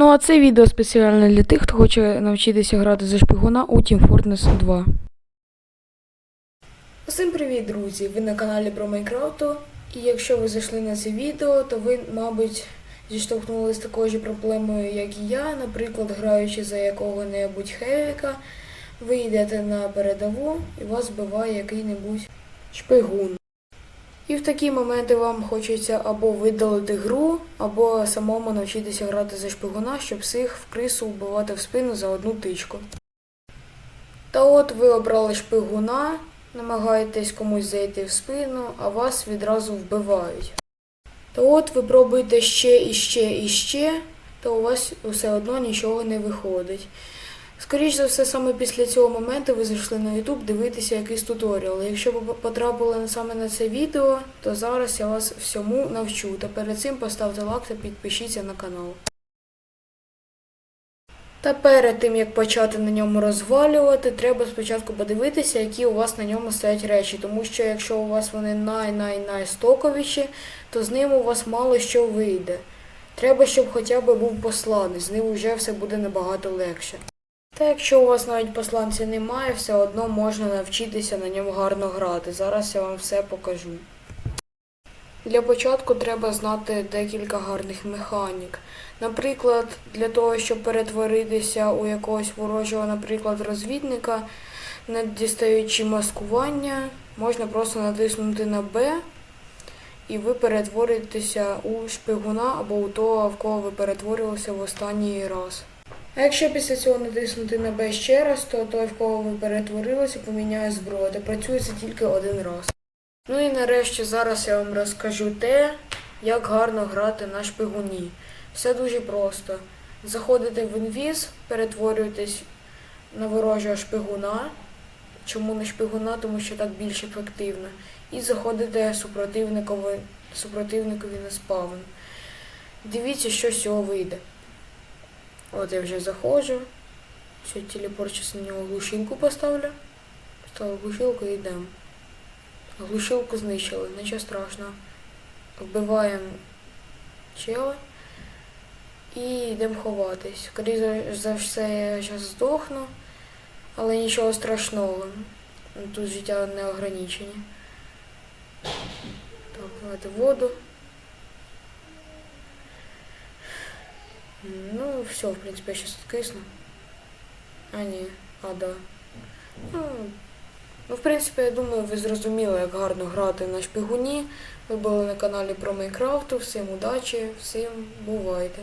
Ну а це відео спеціально для тих, хто хоче навчитися грати за шпигуна у Team Fortress 2. Усім привіт, друзі! Ви на каналі про Майнкрафту. І якщо ви зайшли на це відео, то ви, мабуть, зіштовхнулися такою ж проблемою, як і я, наприклад, граючи за якого-небудь хевіка, ви йдете на передову і вас вбиває який-небудь шпигун. І в такі моменти вам хочеться або видалити гру, або самому навчитися грати за шпигуна, щоб всіх в крису вбивати в спину за одну тичку. Та от ви обрали шпигуна, намагаєтесь комусь зайти в спину, а вас відразу вбивають. Та от ви пробуєте ще і ще і ще, та у вас все одно нічого не виходить. Скоріше за все, саме після цього моменту ви зайшли на YouTube дивитися якийсь туторіал. Якщо ви потрапили саме на це відео, то зараз я вас всьому навчу. Та перед цим поставте лайк та підпишіться на канал. Та перед тим як почати на ньому розвалювати, треба спочатку подивитися, які у вас на ньому стоять речі. Тому що якщо у вас вони най-най-най стоковіші, то з ним у вас мало що вийде. Треба, щоб хоча б був посланець, з ним вже все буде набагато легше. Та якщо у вас навіть посланця немає, все одно можна навчитися на ньому гарно грати. Зараз я вам все покажу. Для початку треба знати декілька гарних механік. Наприклад, для того, щоб перетворитися у якогось ворожого, наприклад, розвідника, не дістаючи маскування, можна просто натиснути на Б і ви перетворитеся у шпигуна або у того, в кого ви перетворилися в останній раз. А якщо після цього натиснути на Б ще раз, то той, в кого ви перетворилися, поміняє зброю, та працює це тільки один раз. Ну і нарешті зараз я вам розкажу те, як гарно грати на шпигуні. Все дуже просто. Заходите в інвіз, перетворюєтесь на ворожого шпигуна. Чому не шпигуна? Тому що так більш ефективно. І заходите супротивникові, супротивникові на спавн. Дивіться, що з цього вийде. От я вже заходжу. Все, телепорт зараз на нього глушилку поставлю. Поставлю глушилку і йдемо. Глушилку знищили, нічого страшного. Вбиваємо чела і йдемо ховатись. Скоріше за все я зараз здохну, але нічого страшного. Тут життя не ограничені. Так, давайте воду. Ну, все, в принципе, я сейчас откисну. А, ні, а, да. Ну, ну, в принципі, я думаю, ви зрозуміли, як гарно грати на шпигуні. Ви були на каналі про Майнкрафту. Всім удачі, всім бувайте.